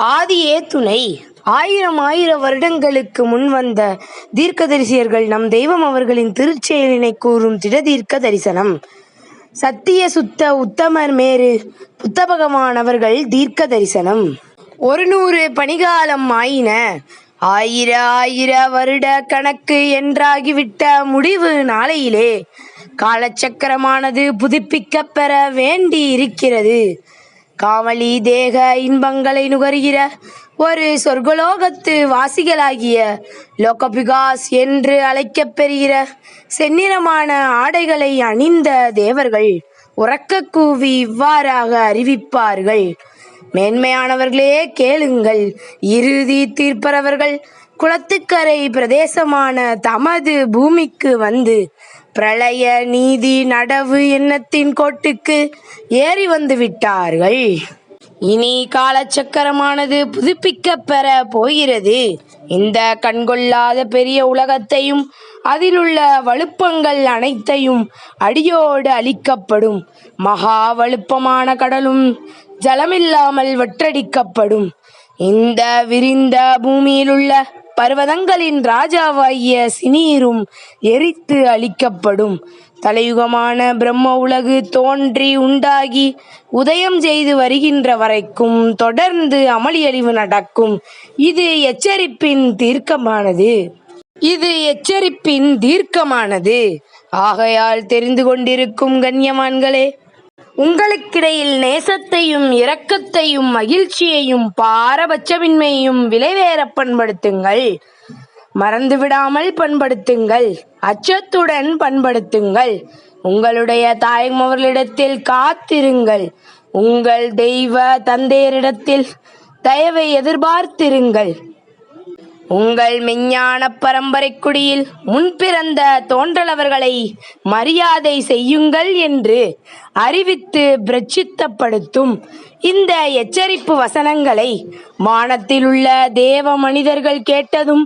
ஆதியே துணை. ஆயிரம் ஆயிரம் வருடங்களுக்கு முன் வந்த தீர்க்கதரிசியர்கள் நம் தெய்வம் அவர்களின் திருச்செயலினை கூறும் திடதீர்க்க தரிசனம் சத்திய சுத்த உத்தமர் மேரு புத்த பகவான் அவர்கள் தீர்க்க தரிசனம் ஒரு நூறு பணிகாலம் ஆயின. ஆயிர ஆயிர வருட கணக்கு என்றாகிவிட்ட முடிவு நாளையிலே. காலச்சக்கரமானது புதுப்பிக்கப்பெற வேண்டி இருக்கிறது காமளி தேக இன்பங்களை நுகர்கிற ஒரு சொர்க்கலோகத்து வாசிகளாகிய லோகபிகாஸ் என்று அழைக்கப் பெறுகிற செந்நிறமான ஆடைகளை அணிந்த தேவர்கள் உறக்க கூவி இவ்வாறாக அறிவிப்பார்கள். மேன்மையானவர்களே கேளுங்கள். இறுதி தீர்ப்பரவர்கள் குளத்துக்கரை பிரதேசமான தமது பூமிக்கு வந்து பிரளய நீதி நடவு எண்ணத்தின் கோட்டுக்கு ஏறி வந்து விட்டார்கள். இனி காலச்சக்கரமானது புதுப்பிக்கப்பெற போகிறது. இந்த கண்கொள்ளாத பெரிய உலகத்தையும் அதிலுள்ள வலுப்பங்கள் அனைத்தையும் அடியோடு அழிக்கப்படும். மகா வலுப்பமான கடலும் ஜலமில்லாமல் வற்றடிக்கப்படும். இந்த விரிந்த பூமியிலுள்ள பர்வதங்களின் ராஜாவாகிய சினீரும் எரித்து அழிக்கப்படும். தலையுகமான பிரம்ம உலகு தோன்றி உண்டாகி உதயம் செய்து வருகின்ற வரைக்கும் தொடர்ந்து அமளியழிவு நடக்கும். இது எச்சரிப்பின் தீர்க்கமானது. இது எச்சரிப்பின் தீர்க்கமானது. ஆகையால் தெரிந்து கொண்டிருக்கும் கண்ணியமான்களே உங்களுக்கிடையில் நேசத்தையும் இரக்கத்தையும் மகிழ்ச்சியையும் பாரபட்சமின்மையும் விலைவேற பண்படுத்துங்கள். மறந்துவிடாமல் பண்படுத்துங்கள். அச்சத்துடன் பண்படுத்துங்கள். உங்களுடைய தாய்மவர்களிடத்தில் காத்திருங்கள். உங்கள் தெய்வ தந்தையரிடத்தில் தயவை எதிர்பார்த்திருங்கள். உங்கள் மெஞ்ஞான பரம்பரை குடியில் முன்பிறந்த தோன்றலவர்களை மரியாதை செய்யுங்கள் என்று அறிவித்து பிரச்சித்தப்படுத்தும் இந்த எச்சரிப்பு வசனங்களை வானத்திலுள்ள தேவ மனிதர்கள் கேட்டதும்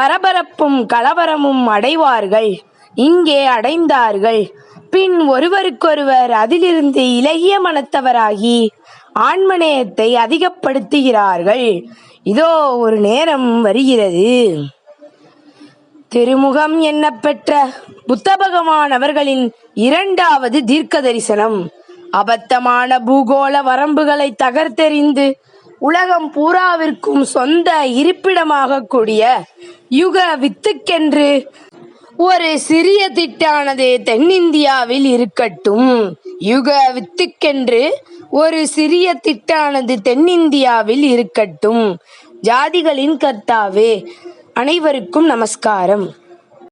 பரபரப்பும் கலவரமும் அடைவார்கள். இங்கே அடைந்தார்கள். பின் ஒருவருக்கொருவர் அதிலிருந்து இலகிய மனத்தவராகி ஆண்மநேயத்தை அதிகப்படுத்துகிறார்கள். இதோ ஒரு நேரம் வருகிறது. திருமுகம் எண்ணப்பெற்ற புத்த பகவான் அவர்களின் இரண்டாவது தீர்க்க தரிசனம் அபத்தமான பூகோள வரம்புகளை தகர்த்தெறிந்து உலகம் பூராவிற்கும் சொந்த இருப்பிடமாக கூடிய யுக வித்துக்கென்று ஒரு சிறிய திட்டானது தென்னிந்தியாவில் இருக்கட்டும். யுக வித்துக்கென்று ஒரு சிறிய திட்டானது தென்னிந்தியாவில் இருக்கட்டும். ஜாதிகளின் கர்த்தாவே அனைவருக்கும் நமஸ்காரம்.